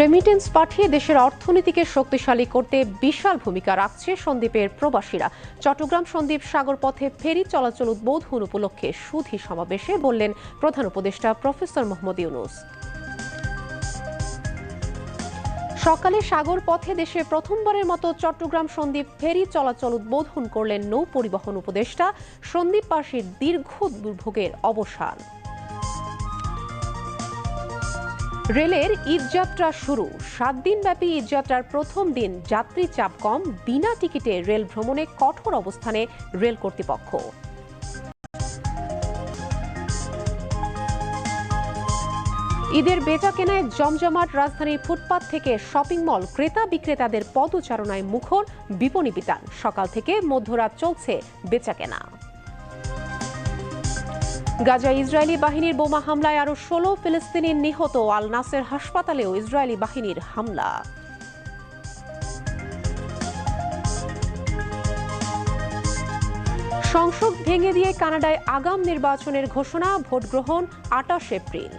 Remittance পাঠিয়ে দেশের অর্থনীতিকে শক্তিশালী করতে বিশাল ভূমিকা রাখছে সন্দ্বীপের প্রবাসীরা। চট্টগ্রাম সন্দ্বীপ সাগর পথে ফেরি চলাচল উদ্বোধন উপলক্ষে সুধী সমাবেশে বললেন প্রধান উপদেষ্টা প্রফেসর মোহাম্মদ ইউনুস। সকালে সাগর পথে দেশে প্রথমবারের মতো চট্টগ্রাম সন্দ্বীপ ফেরি চলাচল উদ্বোধন করলেন নৌ পরিবহন উপদেষ্টা। সন্দ্বীপবাসীর দীর্ঘ দুর্ভোগের অবসান। রেলের ঈদযাত্রা শুরু। সাত দিনব্যাপী ঈদযাত্রার প্রথম দিন যাত্রী চাপ কম, বিনা টিকিটে রেল ভ্রমণে কঠোর অবস্থানে রেল কর্তৃপক্ষ। ঈদের বেচা কেনায় জমজমাট রাজধানীর ফুটপাত থেকে শপিং মল ক্রেতা বিক্রেতাদের পদচারণায় মুখর, বিপণী বিতান। সকাল থেকে মধ্যরাত চলছে বেচা কেনা। গাজা ইসরায়েলি বাহিনীর বোমা হামলায় আরও ষোলো ফিলিস্তিনি নিহত আল নাসের হাসপাতালেও ইসরায়েলি বাহিনীর হামলা। সংসদ ভেঙে দিয়ে কানাডায় আগাম নির্বাচনের ঘোষণা, ভোট গ্রহণ আটাশ এপ্রিল।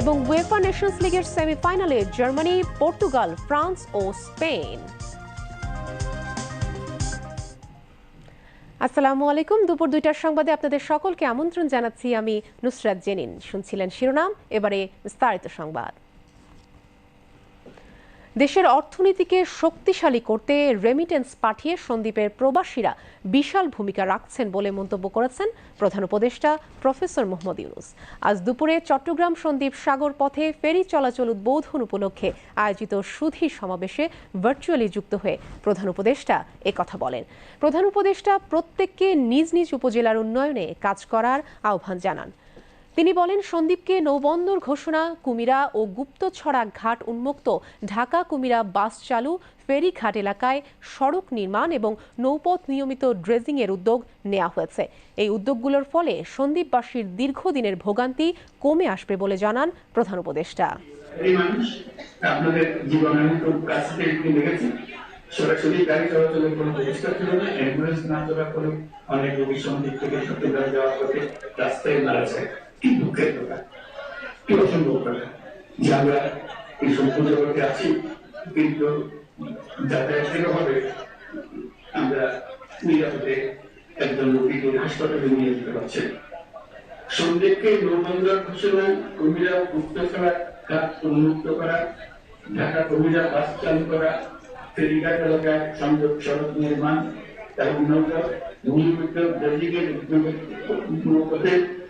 এবং ওয়েফা নেশনস লিগের সেমিফাইনালে জার্মানি, পর্তুগাল, ফ্রান্স ও স্পেন। আসসালামু আলাইকুম। দুপুর দুইটার সংবাদে আপনাদের সকলকে আমন্ত্রণ জানাচ্ছি আমি নুসরাত জেনিন। শুনছিলেন শিরোনাম, এবারে বিস্তারিত সংবাদ। দেশের অর্থনীতিকে শক্তিশালী করতে রেমিটেন্স পাঠিয়ে সন্দ্বীপের প্রবাসীরা বিশাল ভূমিকা রাখছেন বলে মন্তব্য করেছেন প্রধান উপদেষ্টা প্রফেসর মোহাম্মদ ইউনুস। আজ দুপুরে চট্টগ্রাম সন্দ্বীপ সাগর পথে ফেরি চলাচল উদ্বোধন উপলক্ষে আয়োজিত সুধী সমাবেশে ভার্চুয়ালি যুক্ত হয়ে প্রধান উপদেষ্টা কথা বলেন। প্রধান উপদেষ্টা প্রত্যেককে নিজ নিজ উপজেলার উন্নয়নে কাজ করার আহ্বান জানান। তিনি বলেন, সন্দীপকে নৌবন্দর ঘোষণা, কুমিরা ও গুপ্তছড়া ঘাট উন্মুক্ত ঢাকা কুমিরা বাস চালু, ফেরি ঘাট এলাকায় সড়ক নির্মাণ এবং নৌপথ নিয়মিত ড্রেজিং এর উদ্যোগ নেওয়া হয়েছে। এই উদ্যোগগুলোর ফলে সন্দীপবাসীর দীর্ঘদিনের ভোগান্তি কমে আসবে বলে জানান প্রধান উপদেষ্টা। সরাসরি গাড়ি চলাচলের কোনো ব্যবস্থা ছিল না, অ্যাম্বুলেন্স না চলার ফলে অনেক রোগী চট্টগ্রাম যাওয়ার পথে রাস্তায় মারা যায়। দুঃখের কথা কি কথা যে আমরা এই সম্পূর্ণ জগতে আছি, কিন্তু যাতায়াতের অভাবে আমরা নিরাপদে একজন রোগীকে হাসপাতালে নিয়ে যেতে পারছি সন্দেহকে নৌবন্দর ঘোষণা, কুমিরা মুক্ত করা ঘাট উন্মুক্ত করা, ঢাকা কুমিরা বাস চালু করা, ফেরিঘাট এলাকায় সংযোগ সড়ক নির্মাণ এবং নৌকা নিয়মিত ড্রেজিংয়ের উদ্যোগে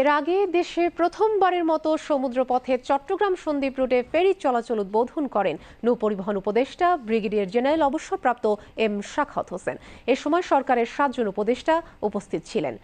এর আগে দেশে প্রথমবারের মতো সমুদ্রপথে চট্টগ্রাম সন্দ্বীপ রুটে ফেরি চলাচল উদ্বোধন করেন নৌপরিবহন উপদেষ্টা, ব্রিগেডিয়ার জেনারেল অবসরপ্রাপ্ত এম শাখাত হোসেন। এ সময় সরকারের সাতজন উপদেষ্টা উপস্থিত ছিলেন।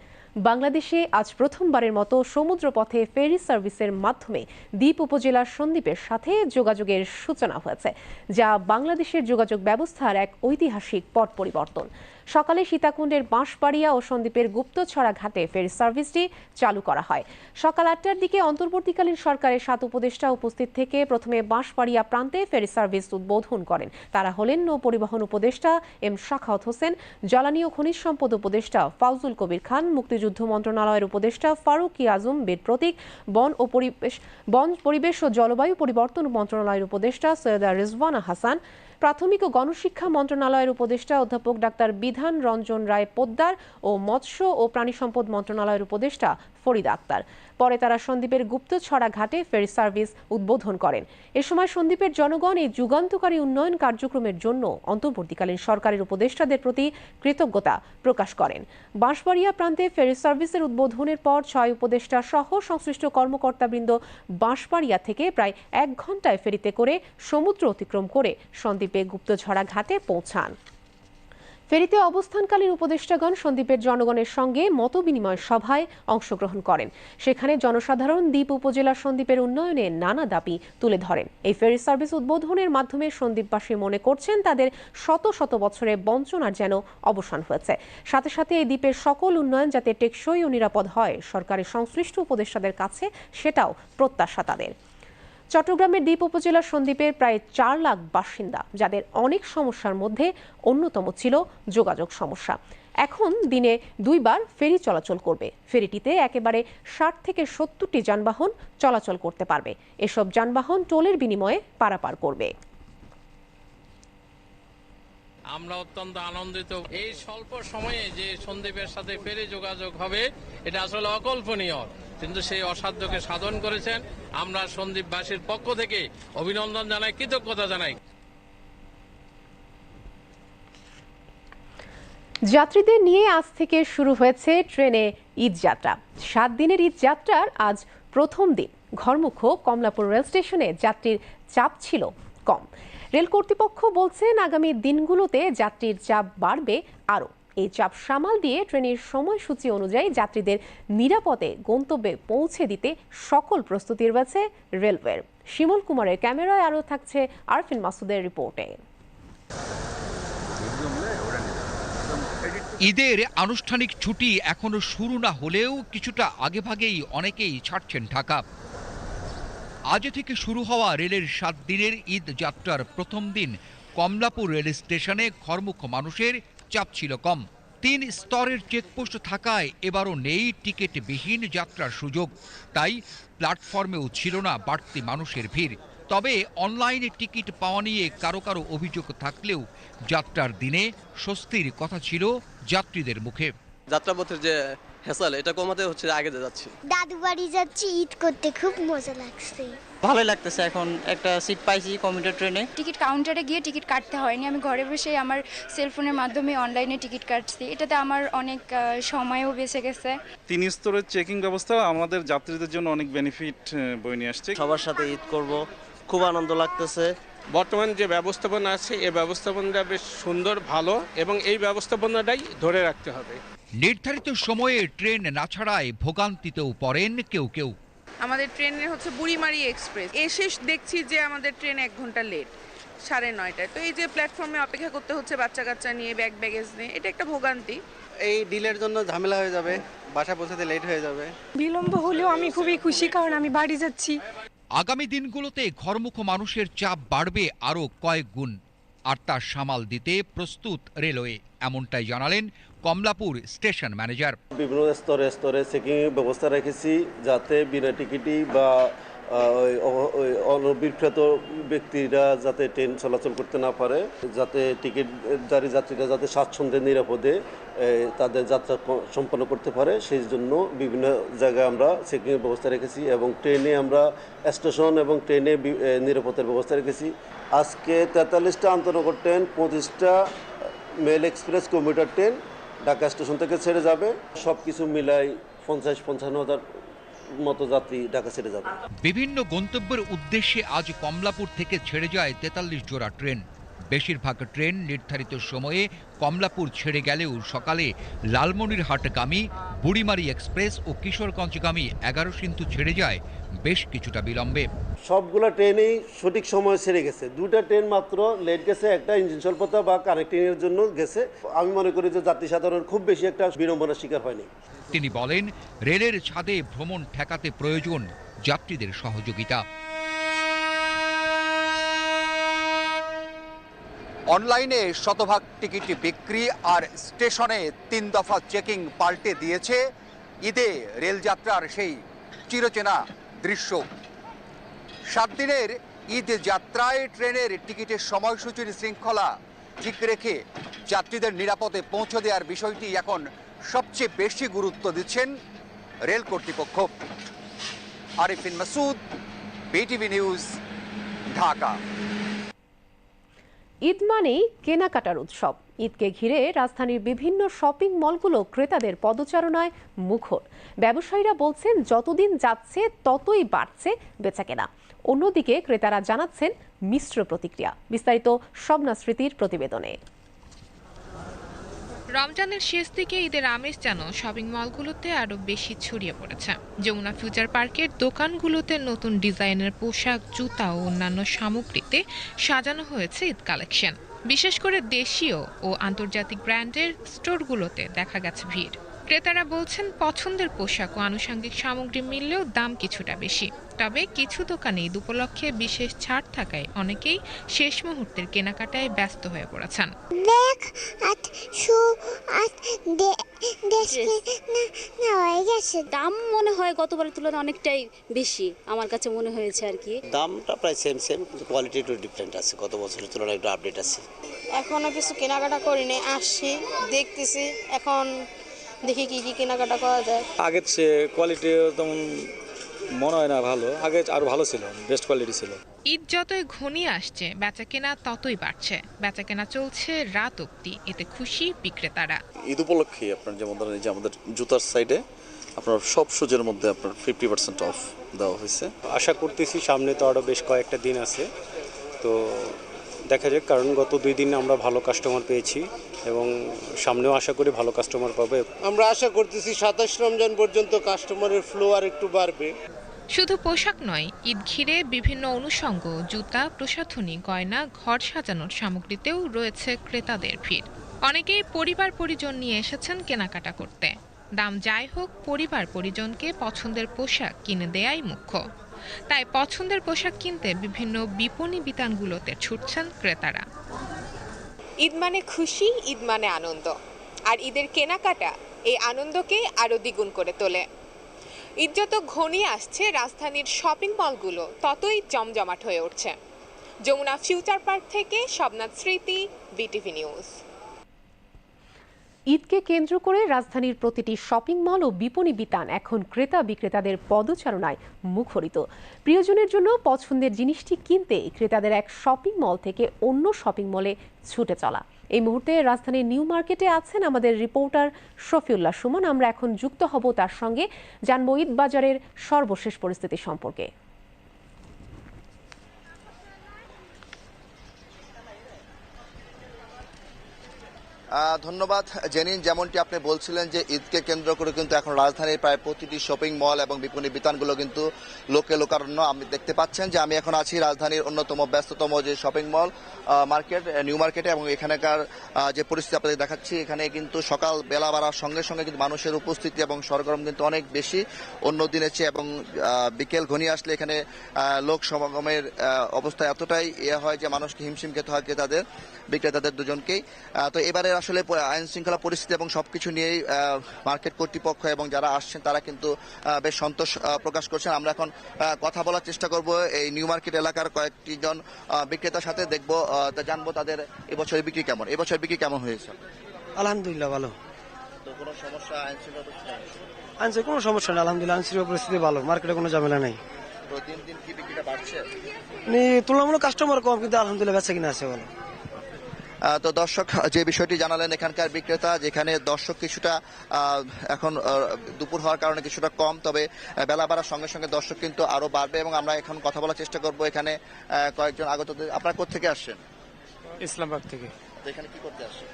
বাংলাদেশে আজ প্রথমবারের মতো সমুদ্রপথে ফেরি সার্ভিসের মাধ্যমে দ্বীপ উপজেলার সন্দ্বীপের সাথে যোগাযোগের সূচনা হয়েছে, যা বাংলাদেশের যোগাযোগ ব্যবস্থার এক ঐতিহাসিক পট পরিবর্তন। সকালে সীতাকুণ্ডের বাঁশবাড়িয়া ও সন্দ্বীপের গুপ্তছড়া ঘাটে ফেরি সার্ভিসটি চালু করা হয়। সকাল আটটার দিকে অন্তর্বর্তীকালীন সরকারের সাত উপদেষ্টা উপস্থিত থেকে প্রথমে বাঁশবাড়িয়া প্রান্তে ফেরি সার্ভিস উদ্বোধন করেন। তারা হলেন নৌ পরিবহন উপদেষ্টা এম শাখাওত হোসেন, জ্বালানি ও খনিজ সম্পদ উপদেষ্টা ফাউজুল কবির খান, মুক্তিযুদ্ধ মন্ত্রণালয়ের উপদেষ্টা ফারুক আজম বেদ প্রতীক, বন ও পরিবেশ, বন, পরিবেশ ও জলবায়ু পরিবর্তন মন্ত্রণালয়ের উপদেষ্টা সৈয়দা রিজওয়ানা হাসান প্রাথমিক ও গণশিক্ষা মন্ত্রণালয়ের উপদেষ্টা অধ্যাপক ডাক্তার বিধান রঞ্জন রায় পোদ্দার ও মৎস্য ও প্রাণী সম্পদ মন্ত্রণালয়ের উপদেষ্টা ফরিদ আক্তার। পরে তারা সন্দ্বীপের গুপ্তছড়া ঘাটে ফেরি সার্ভিস উদ্বোধন করেন। এ সময় সন্দ্বীপের জনগণ এই যুগান্তকারী উন্নয়ন কার্যক্রমের জন্য অন্তর্বর্তীকালীন সরকারের উপদেষ্টাদের প্রতি কৃতজ্ঞতা প্রকাশ করেন। বাঁশবাড়িয়া প্রান্তে ফেরি সার্ভিসের উদ্বোধনের পর ছয় উপদেষ্টা সহ সংশ্লিষ্ট কর্মকর্তাবৃন্দ বাঁশবাড়িয়া থেকে প্রায় এক ঘন্টায় ফেরিতে করে সমুদ্র অতিক্রম করে সন্দ্বীপে গুপ্তছড়া ঘাটে পৌঁছান। ফেরিতে অবস্থানকালীন উপদেষ্টাগণ সন্দ্বীপের জনগণের সঙ্গে মতবিনিময় সভায় অংশগ্রহণ করেন। সেখানে জনসাধারণ দ্বীপ উপজেলার সন্দ্বীপের উন্নয়নে নানা দাবি তুলে ধরেন। এই ফেরি সার্ভিস উদ্বোধনের মাধ্যমে সন্দ্বীপবাসী মনে করছেন তাদের শত শত বছরের বঞ্চনার যেন অবসান হয়েছে। সাথে সাথে এই দ্বীপের সকল উন্নয়ন যাতে টেকসই ও নিরাপদ হয়, সরকারের সংশ্লিষ্ট উপদেষ্টাদের কাছে সেটাও প্রত্যাশা তাদের। চট্টগ্রামের দ্বীপ উপজেলার সন্দ্বীপের প্রায় চার লাখ বাসিন্দা, যাদের অনেক সমস্যার মধ্যে অন্যতম ছিল যোগাযোগ সমস্যা। এখন দিনে দুইবার ফেরি চলাচল করবে। ফেরিটিতে একেবারে ষাট থেকে সত্তরটি যানবাহন চলাচল করতে পারবে। এসব যানবাহন টোলের বিনিময়ে পারাপার করবে। আমরা অত্যন্ত আনন্দিত। এই স্বল্প সময়ে যে সন্দীপের সাথে ফেরে যোগাযোগ হবে, এটা আসলে অকল্পনীয়। কিন্তু সেই অসাধ্যকে সাধন করেছেন আমরা সন্দীপবাসীর পক্ষ থেকে অভিনন্দন জানাই, কৃতজ্ঞতা জানাই। যাত্রীদের নিয়ে আজ থেকে শুরু হয়েছে ট্রেনে ঈদ যাত্রা। সাত দিনের ঈদ যাত্রার আজ প্রথম দিন। ঘরমুখ কমলাপুর রেল স্টেশনে যাত্রীর চাপ ছিল কম। রেল কর্তৃপক্ষ বলছেন আগামী দিনগুলোতে যাত্রীর চাপ বাড়বে আরও। এই চাপ সামাল দিয়ে ট্রেনের সময়সূচি অনুযায়ী যাত্রীদের নিরাপদে গন্তব্যে পৌঁছে দিতে সকল প্রস্তুতি রয়েছে রেলওয়ের। শিমুল কুমারের ক্যামেরায় আরও থাকছে আরফিন মাসুদের রিপোর্টে। ঈদের আনুষ্ঠানিক ছুটি এখনও শুরু না হলেও কিছুটা আগেভাগেই অনেকেই ছাড়ছেন ঢাকা। আজ থেকে শুরু হওয়া রেলের সাত দিনের ঈদ যাত্রার প্রথম দিন কমলাপুর রেল স্টেশনে ঘরমুখ মানুষের চাপ ছিল কম। তিন স্তরের চেকপোস্ট থাকায় এবারও নেই টিকিটবিহীন যাত্রার সুযোগ। তাই প্ল্যাটফর্মেও ছিল না বাড়তি মানুষের ভিড়। তবে অনলাইনে টিকিট পাওয়া নিয়ে কারও কারও অভিযোগ থাকলেও যাত্রার দিনে স্বস্তির কথা ছিল যাত্রীদের মুখে। যাত্রাপথের যে হেসাল এটা কমাতে হচ্ছে আগে যাচ্ছি দাদু বাড়ি যাচ্ছি ঈদ করতে খুব মজা লাগছে। ভালোই লাগতেছে এখন একটা সিট পাইছি কমিউটার ট্রেনে টিকিট কাউন্টারে গিয়ে টিকিট কাটতে হয়নি। আমি ঘরে বসে আমার সেলফোনের মাধ্যমে অনলাইনে টিকিট কাটছি। এটাতে আমার অনেক সময়ও বেঁচে গেছে। তিন স্তরের চেকিং ব্যবস্থা আমাদের যাত্রীদের জন্য অনেক বেনিফিট বই নিয়ে আসছে। সবার সাথে ঈদ করব খুব আনন্দ লাগতেছে। বর্তমান যে ব্যবস্থাপনা আছে এই ব্যবস্থাপনাটা বেশ সুন্দর ভালো এবং এই ব্যবস্থাপনাটাই ধরে রাখতে হবে। নির্ধারিত সময়ে ট্রেন না ছাড়ায় ভোগান্তিতেও পড়েন কেউ কেউ। আমাদের ট্রেনে হচ্ছে বুড়িমারি এক্সপ্রেস। এসে দেখছি যে আমাদের ট্রেন এক ঘণ্টা লেট সাড়ে নয়টায়। তো এই যে প্ল্যাটফর্মে অপেক্ষা করতে হচ্ছে বাচ্চা কাচ্চা নিয়ে ব্যাগ ব্যাগেজ নিয়ে এটা একটা ভোগান্তি। এই ডিলের জন্য ঝামেলা হয়ে যাবে বাসা পৌঁছাতে লেট হয়ে যাবে। বিলম্ব হলেও আমি খুবই খুশি কারণ আমি বাড়ি যাচ্ছি। আগামী দিনগুলোতে ঘরমুখ মানুষের চাপ বাড়বে আরও কয়েক গুণ। আর তার সামাল দিতে প্রস্তুত রেলওয়ে, এমনটাই জানালেন কমলাপুর স্টেশন ম্যানেজার। বিভিন্ন স্তরে স্তরে চেকিং ব্যবস্থা রেখেছি যাতে বিনা টিকিটই বা ওই অনভিজ্ঞত ব্যক্তিরা যাতে ট্রেন চলাচল করতে না পারে, যাতে টিকিটধারী যাত্রীরা যাতে স্বাচ্ছন্দ্যে, নিরাপদে তাদের যাত্রা সম্পন্ন করতে পারে, সেই জন্য বিভিন্ন জায়গায় আমরা চেকিংয়ের ব্যবস্থা রেখেছি এবং ট্রেনে আমরা স্টেশন এবং ট্রেনে নিরাপত্তার ব্যবস্থা রেখেছি। আজকে তেতাল্লিশটা আন্তনগর ট্রেন, পঁচিশটা mail express commuter train Dhaka station থেকে ছেড়ে যাবে। সব কিছু মিলাই পঞ্চাশ, পঞ্চান্ন হাজার মতো যাত্রী ঢাকা ছেড়ে যাবে। বিভিন্ন গন্তব্যের উদ্দেশ্যে আজ কমলাপুর থেকে ছেড়ে যায় তেতাল্লিশ জোড়া ট্রেন। বেশিরভাগ ট্রেন নির্ধারিত সময়ে কমলাপুর ছেড়ে গেলেও সকালে লালমনিরহাটগামী বুড়িমারি এক্সপ্রেস ও কিশোরগঞ্জগামী এগারো সিন্ধু ছেড়ে যায় বেশ কিছুটা বিলম্বে। সবগুলো ট্রেনেই সঠিক সময় ছেড়ে গেছে। দুটা ট্রেন মাত্র লেট গেছে একটা ইঞ্জিন স্বল্পতা বা কানেক্টিংয়ের জন্য গেছে। আমি মনে করি যে যাত্রী সাধারণ খুব বেশি একটা বিড়ম্বনার শিকার হয়নি। তিনি বলেন, রেলের ছাদে ভ্রমণ ঠেকাতে প্রয়োজন যাত্রীদের সহযোগিতা। অনলাইনে শতভাগ টিকিট বিক্রি আর স্টেশনে তিন দফা চেকিং পাল্টে দিয়েছে ঈদে রেলযাত্রার সেই চিরচেনা দৃশ্য। সাত দিনের ঈদ যাত্রায় ট্রেনের টিকিটের সময়সূচির শৃঙ্খলা ঠিক রেখে যাত্রীদের নিরাপদে পৌঁছে দেওয়ার বিষয়টি এখন সবচেয়ে বেশি গুরুত্ব দিচ্ছেন রেল কর্তৃপক্ষ। Arifin Masud BTV news, Dhaka. Eid মানেই কেনাকাটার উৎসব। ঈদকে ঘিরে রাজধানীর বিভিন্ন শপিং মলগুলো ক্রেতাদের পদচারণায় মুখর। ব্যবসায়ীরা বলছেন, যতদিন যাচ্ছে, ততই বাড়ছে বেচাকেনা। অন্যদিকে ক্রেতারা জানাচ্ছেন, মিশ্র প্রতিক্রিয়া। বিস্তারিত শবনা স্মৃতির প্রতিবেদনে। রমজানের শেষ দিকে ঈদের আমেজ যেন শপিং মলগুলোতে আরও বেশি ছড়িয়ে পড়েছে। যমুনা ফিউচার পার্কের দোকানগুলোতে নতুন ডিজাইনের পোশাক, জুতা ও অন্যান্য সামগ্রীতে সাজানো হয়েছে ঈদ কালেকশন। বিশেষ করে দেশীয় ও আন্তর্জাতিক ব্র্যান্ডের স্টোরগুলোতে দেখা গেছে ভিড়। ক্রেতারা বলছেন পছন্দের পোশাক ও আনুষঙ্গিক সামগ্রী মিললেও দাম কিছুটা বেশি। তবে কিছু দোকানে ঈদ উপলক্ষে বিশেষ ছাড় থাকায় অনেকেই শেষ মুহূর্তের কেনাকাটায় ব্যস্ত হয়ে পড়েছেন। দাম মনে হয় গতবারের তুলনায় অনেকটাই বেশি আমার কাছে মনে হয়েছে আর কি। দামটা প্রায় সেম সেম কিন্তু কোয়ালিটি একটু ডিফারেন্ট আছে। গত বছরের তুলনায় একটু আপডেট আছে। এখনও কিছু কেনাকাটা করিনি আসছি দেখতেছি এখন দেখি কি কি কেনাকাটা করা যায়। আগের সে কোয়ালিটি তেমন মনে হয় না ভালো। আগে আরও ভালো ছিল বেস্ট কোয়ালিটি ছিল। ঈদ যতই ঘনিয়ে আসছে বেচা কেনা ততই বাড়ছে। বেচা কেনা চলছে রাত অবধি এতে খুশি বিক্রেতারা। ঈদ উপলক্ষে আপনার যেমন ধরেন যে আমাদের জুতার সাইডে আপনার সব সুজের মধ্যে আপনার ফিফটি পার্সেন্ট অফ দেওয়া হয়েছে। আশা করতেছি সামনে তো আরও বেশ কয়েকটা দিন আছে। তো দেখা যাক কারণ গত দুই দিন আমরা ভালো কাস্টমার পেয়েছি এবং সামনেও আশা করি ভালো কাস্টমার পাবে। আমরা আশা করতেছি সাতাশ রমজান পর্যন্ত কাস্টমারের ফ্লো আর একটু বাড়বে। শুধু পোশাক নয় ঈদ ঘিরে বিভিন্ন অনুষঙ্গ জুতা প্রসাধনী গয়না ঘর সাজানোর সামগ্রীতেও রয়েছে ক্রেতাদের ভিড়। অনেকেই পরিবার পরিজন নিয়ে এসেছেন কেনাকাটা করতে। দাম যাই হোক পরিবার পরিজনকে পছন্দের পোশাক কিনে দেয়াই মুখ্য। তাই পছন্দের পোশাক কিনতে বিভিন্ন বিপণী বিতানগুলোতে ছুটছেন ক্রেতারা। ঈদ মানে খুশি, ঈদ মানে আনন্দ। আর ঈদের কেনাকাটা এই আনন্দকে আরও দ্বিগুণ করে তোলে। ঈদ যত ঘনিয়ে আসছে, রাজধানীর শপিং মলগুলো ততই জমজমাট হয়ে উঠছে। যমুনা ফিউচার পার্ক থেকে শবনাথ স্মৃতি, বিটিভি নিউজ। ঈদকে কেন্দ্র করে রাজধানীর প্রতিটি শপিং মল ও বিপণী বিতান এখন ক্রেতা বিক্রেতাদের পদচারণায় মুখরিত। প্রিয়জনের জন্য পছন্দের জিনিসটি কিনতে ক্রেতাদের এক শপিং মল থেকে অন্য শপিং মলে ছুটে চলা। এই মুহূর্তে রাজধানীর নিউ মার্কেটে আছেন আমাদের রিপোর্টার শফিউল্লাহ সুমন। আমরা এখন যুক্ত হব তার সঙ্গে। জানব ঈদ বাজারের সর্বশেষ পরিস্থিতি সম্পর্কে। ধন্যবাদ জেনিন। যেমনটি আপনি বলছিলেন যে ঈদকে কেন্দ্র করে কিন্তু এখন রাজধানীর প্রায় প্রতিটি শপিং মল এবং বিপণী বিতানগুলো কিন্তু লোকে লোকারণ্য আপনি দেখতে পাচ্ছেন যে আমি এখন আছি রাজধানীর অন্যতম ব্যস্ততম যে শপিং মল মার্কেট নিউ মার্কেটে এবং এখানকার যে পরিস্থিতি আপনাদের দেখাচ্ছি, এখানে কিন্তু সকাল বেলা বাড়ার সঙ্গে সঙ্গে কিন্তু মানুষের উপস্থিতি এবং সরগরম কিন্তু অনেক বেশি। অন্য দিনের চেয়ে এবং বিকেল ঘনিয়ে আসলে এখানে লোক সমাগমের অবস্থা এতটাই ইয়ে হয় যে মানুষকে হিমশিম খেতে হয় ক্রেতাদের, বিক্রেতাদের দুজনকেই। তো এবারে আসলে আইন শৃঙ্খলা পরিস্থিতি এবং সবকিছু নিয়েই মার্কেট কর্তৃপক্ষ এবং যারা আসছেন তারা কিন্তু বেশ সন্তোষ প্রকাশ করছেন। আমরা এখন কথা বলার চেষ্টা করব। এই নিউ মার্কেট এলাকার কয়েকটি জন বিক্রেতার সাথে দেখব তা জানব তাদের এবছরের বিক্রি কেমন। এবছর বিক্রি কেমন হয়েছে? আলহামদুলিল্লাহ ভালো। তো কোনো সমস্যা আইন শৃঙ্খলা পরিস্থিতি কোনো সমস্যা নেই আলহামদুলিল্লাহ আইনশৃঙ্খলা পরিস্থিতি ভালো। মার্কেটে কোনো ঝামেলা নেই। দিন দিন কি বিক্রিটা বাড়ছে? মানে তুলনামূলক কাস্টমার কম কিন্তু আলহামদুলিল্লাহ বেচা কিনা আছে ভালো। আহ, তো দর্শক যে বিষয়টি জানালেন এখানকার বিক্রেতা যেখানে দর্শক কিছুটা এখন দুপুর হওয়ার কারণে কিছুটা কম তবে বেলা বাড়ার সঙ্গে সঙ্গে দর্শক কিন্তু আরও বাড়বে এবং আমরা এখন কথা বলার চেষ্টা করব এখানে কয়েকজন আগত। আপনারা কোথেকে আসছেন? ইসলামবাগ থেকে। এখানে কি করতে আসছেন?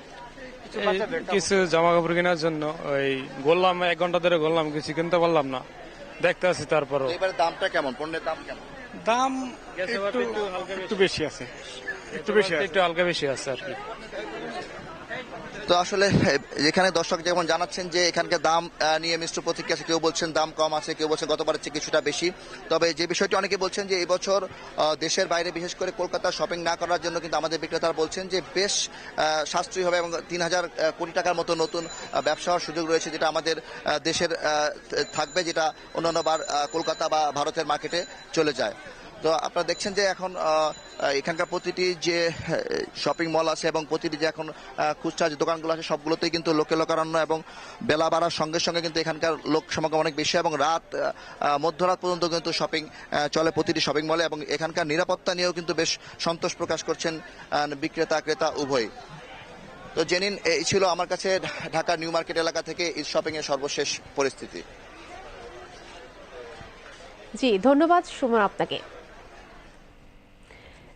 কিছু জামা কাপড় কেনার জন্য ওই বললাম এক ঘণ্টা ধরে বললাম কিছু কিনতে পারলাম না। দেখতে আছি তারপরও। এবারে দামটা কেমন? পণ্যের দাম কেমন? দাম একটু একটু বেশি আছে। একটু বেশি একটু হালকা বেশি আছে আর কি। তো আসলে এ, এখানে দর্শক যেমন জানাচ্ছেন যে এখানকার দাম নিয়ে মিশ্র প্রতিক্রিয়া আছে কেউ বলছেন দাম কম আছে কেউ বলছেন গতবারের চেয়ে কিছুটা বেশি। তবে যে বিষয়টি অনেকে বলছেন যে এবছর দেশের বাইরে বিশেষ করে কলকাতা শপিং না করার জন্য কিন্তু আমাদের বিক্রেতারা বলছেন যে বেশ সাশ্রয়ী হবে এবং তিন হাজার কোটি টাকার মতো নতুন ব্যবসা হওয়ার সুযোগ রয়েছে যেটা আমাদের দেশের থাকবে যেটা অন্যান্যবার আহ, কলকাতা বা ভারতের মার্কেটে চলে যায়। তো আপনারা দেখছেন যে এখন এখানকার প্রতিটি যে শপিং মল আছে এবং প্রতিটি যে এখন খুচরা যে দোকানগুলো আছে সবগুলোতেই কিন্তু লোকে লোকারণ্য এবং বেলা বাড়ার সঙ্গে সঙ্গে কিন্তু এখানকার লোক সমাগম অনেক বেশি এবং রাত মধ্যরাত পর্যন্ত কিন্তু শপিং চলে প্রতিটি শপিং মলে এবং এখানকার নিরাপত্তা নিয়েও কিন্তু বেশ সন্তোষ প্রকাশ করছেন বিক্রেতা, ক্রেতা উভয় তো জেনিন, এই ছিল আমার কাছে ঢাকা নিউ মার্কেট এলাকা থেকে ঈদ শপিং এর সর্বশেষ পরিস্থিতি। জি, ধন্যবাদ সুমন আপনাকে।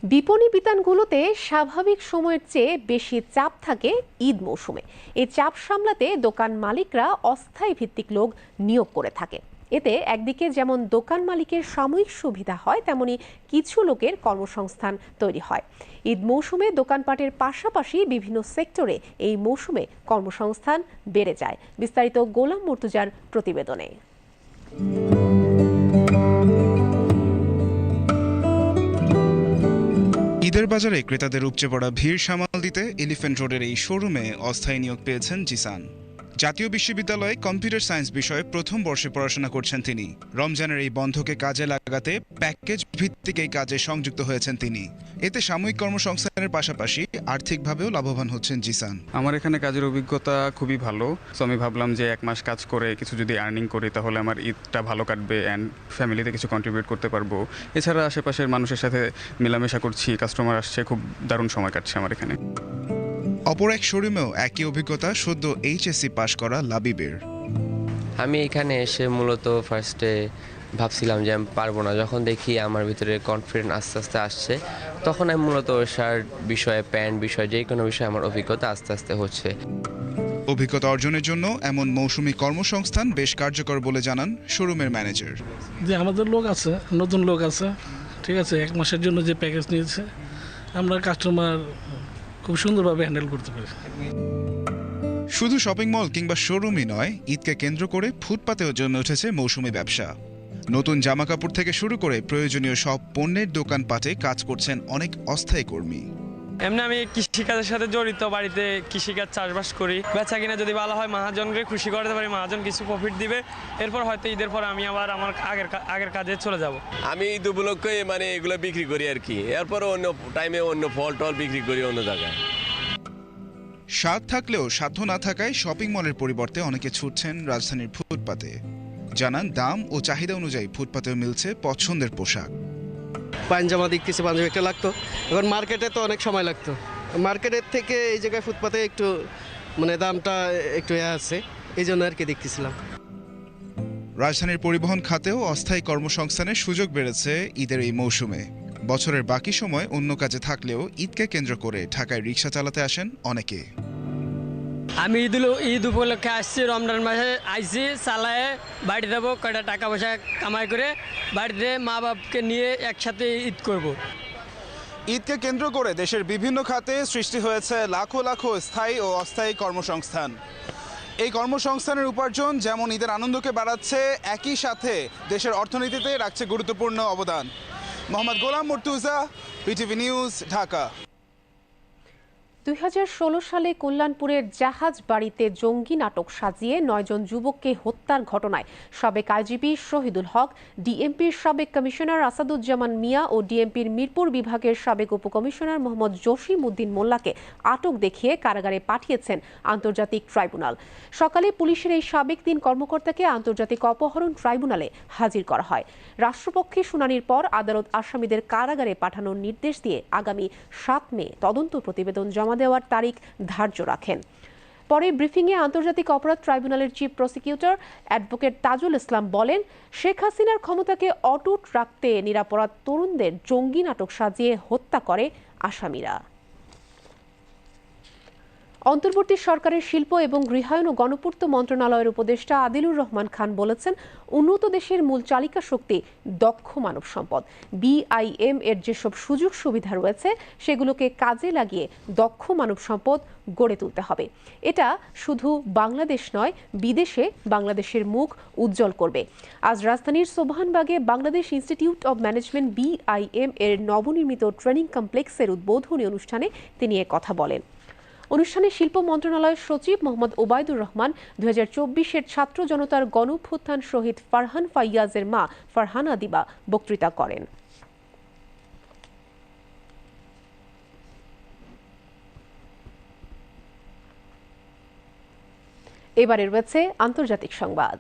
বিপণী বিতানগুলোতে স্বাভাবিক সময়ের চেয়ে বেশি চাপ থাকে ঈদ মৌসুমে। এই চাপ সামলাতে দোকান মালিকরা অস্থায়ী ভিত্তিক লোক নিয়োগ করে থাকে। এতে একদিকে যেমন দোকান মালিকের সাময়িক সুবিধা হয়, তেমনি কিছু লোকের কর্মসংস্থান তৈরি হয়। ঈদ মৌসুমে দোকানপাটের পাশাপাশি বিভিন্ন সেক্টরে এই মৌসুমে কর্মসংস্থান বেড়ে যায়। বিস্তারিত গোলাম মর্তুজার প্রতিবেদনে। ঈদের বাজারে ক্রেতাদের উপচে পড়া ভিড় সামাল দিতে এলিফ্যান্ট রোডের এই শোরুমে অস্থায়ী নিয়োগ পেয়েছেন জিসান। জাতীয় বিশ্ববিদ্যালয়ে কম্পিউটার সায়েন্স বিষয়ে প্রথম বর্ষে পড়াশোনা করছেন তিনি। রমজানের এই বন্ধকে কাজে লাগাতে প্যাকেজ ভিত্তিক এই কাজে সংযুক্ত হয়েছেন তিনি। এতে সাময়িক কর্মসংস্থানের পাশাপাশি আর্থিকভাবেও লাভবান হচ্ছেন জিসান। আমার এখানে কাজের অভিজ্ঞতা খুবই ভালো। সো আমি ভাবলাম যে এক মাস কাজ করে কিছু যদি আর্নিং করি, তাহলে আমার ঈদটা ভালো কাটবে অ্যান্ড ফ্যামিলিতে কিছু কন্ট্রিবিউট করতে পারব। এছাড়া আশেপাশের মানুষের সাথে মেলামেশা করছি কাস্টমার আসছে, খুব দারুণ সময় কাটছে আমার এখানে। অপর এক শোরুমেও একই অভিজ্ঞতা সদ্য এইচএসসি পাশ করা লাবিবের। আমি এখানে এসে মূলত ফার্স্টে ভাবছিলাম যে আমি পারব না। যখন দেখি আমার ভিতরে কনফিডেন্ট আস্তে আস্তে আসছে তখন আমি মূলত শার্ট বিষয়ে প্যান্ট বিষয়ে যে কোনো বিষয়ে আমার অভিজ্ঞতা আস্তে আস্তে হচ্ছে। অভিজ্ঞতা অর্জনের জন্য এমন মৌসুমী কর্মসংস্থান বেশ কার্যকর বলে জানান শোরুমের ম্যানেজার। যে আমাদের লোক আছে নতুন লোক আছে ঠিক আছে এক মাসের জন্য যে প্যাকেজ নিয়েছে আমরা কাস্টমার খুব সুন্দরভাবে হ্যান্ডেল করতে পারে শুধু শপিং মল কিংবা শোরুমই নয়, ঈদকে কেন্দ্র করে ফুটপাতেও জমে উঠেছে মৌসুমি ব্যবসা। নতুন জামাকাপড় থেকে শুরু করে প্রয়োজনীয় সব পণ্যের দোকানপাটে কাজ করছেন অনেক অস্থায়ী কর্মী। এমনি আমি কৃষিকাজের সাথে জড়িত বাড়িতে কৃষিকাজ চাষবাস করি। বেচা কিনা যদি ভালো হয় মহাজনকে খুশি করতে পারি মহাজন কিছু প্রফিট দিবে। এরপর হয়তো ঈদের পর আমি আবার আমার আগের কা- আগের কাজে চলে যাব। আমি ঈদ উপলক্ষে মানে এগুলো বিক্রি করি আর কি। এরপর অন্য টাইমে অন্য ফল টল বিক্রি করি অন্য জায়গায়। স্বাদ থাকলেও সাধ্য না থাকায় শপিং মলের পরিবর্তে অনেকে ছুটছেন রাজধানীর ফুটপাতে। জানান দাম ও চাহিদা অনুযায়ী ফুটপাতেও মিলছে পছন্দের পোশাক। পাঞ্জামা দেখতেছি, পাঞ্জাবি একটা লাগতো। এখন মার্কেটে তো অনেক সময় লাগতো। মার্কেটের থেকে এই জায়গায় ফুটপাতে একটু মানে দামটা একটু এ আছে, এই জন্য আর কি দেখতেছিলাম। রাজধানীর পরিবহন খাতেও অস্থায়ী কর্মসংস্থানের সুযোগ বেড়েছে ঈদের এই মৌসুমে। বছরের বাকি সময় অন্য কাজে থাকলেও ঈদকে কেন্দ্র করে ঢাকায় রিক্সা চালাতে আসেন অনেকে। আমি ঈদ ঈদ উপলক্ষে আসছি, রমজান মাসে আইছি চালায়ে বাড়ি দেবো কয়টা টাকা পয়সা কামাই করে বাড়িতে মা বাপকে নিয়ে একসাথে ঈদ করব। ঈদকে কেন্দ্র করে দেশের বিভিন্ন খাতে সৃষ্টি হয়েছে লাখো লাখো স্থায়ী ও অস্থায়ী কর্মসংস্থান। এই কর্মসংস্থানের উপার্জন যেমন ঈদের আনন্দকে বাড়াচ্ছে, একই সাথে দেশের অর্থনীতিতে রাখছে গুরুত্বপূর্ণ অবদান। Mohammad Golam Mortuza PTV news, Dhaka. দুই হাজার ষোলো সালে কল্যাণপুরের জাহাজ বাড়িতে জঙ্গি নাটক সাজিয়ে নয়জন যুবককে হত্যার ঘটনায় সাবেক আইজিপি শহীদুল হক, ডিএমপির সাবেক কমিশনার আসাদুজ্জামান মিয়া ও ডিএমপির মিরপুর বিভাগের সাবেক উপকমিশনার মোহাম্মদ জসিম উদ্দিন মোল্লাকে আটক দেখিয়ে কারাগারে পাঠিয়েছেন আন্তর্জাতিক ট্রাইব্যুনাল। সকালে পুলিশের এই সাবেক তিন কর্মকর্তাকে আন্তর্জাতিক অপহরণ ট্রাইব্যুনালে হাজির করা হয়। রাষ্ট্রপক্ষে শুনানির পর আদালত আসামিদের কারাগারে পাঠানোর নির্দেশ দিয়ে আগামী সাত মে তদন্ত প্রতিবেদন জমা দেওয়ার তারিখ ধার্য রাখেন। পরে ব্রিফিংয়ে আন্তর্জাতিক অপরাধ ট্রাইব্যুনালের chief prosecutor advocate Tajul Islam বলেন, শেখ হাসিনার ক্ষমতাকে অটুট রাখতে নিরাপরাধ তরুণদের জঙ্গি নাটক সাজিয়ে হত্যা করে আসামিরা। অন্তর্বর্তী সরকারের শিল্প এবং গৃহায়ন ও গণপূর্ত মন্ত্রণালয়ের উপদেষ্টা আদিলুর রহমান খান বলেছেন, উন্নত দেশের মূল চালিকা শক্তি দক্ষ মানব সম্পদ। বিআইএম এর যেসব সুযোগ সুবিধা রয়েছে, সেগুলোকে কাজে লাগিয়ে দক্ষ মানব সম্পদ গড়ে তুলতে হবে। এটা শুধু বাংলাদেশ নয়, বিদেশে বাংলাদেশের মুখ উজ্জ্বল করবে। আজ রাজধানীর সোবহানবাগে Bangladesh institute of management BIM এর নবনির্মিত ট্রেনিং কমপ্লেক্সের উদ্বোধনী অনুষ্ঠানে তিনি কথা বলেন। অনুষ্ঠানে শিল্প মন্ত্রণালয়ের সচিব মোহাম্মদ ওবায়দুর রহমান দু হাজার চব্বিশের ছাত্র জনতার গণভ্যুত্থান শহীদ ফারহান ফাইয়াজের মা ফারহানা দিবা বক্তৃতা করেন। এবারের রয়েছে আন্তর্জাতিক সংবাদ।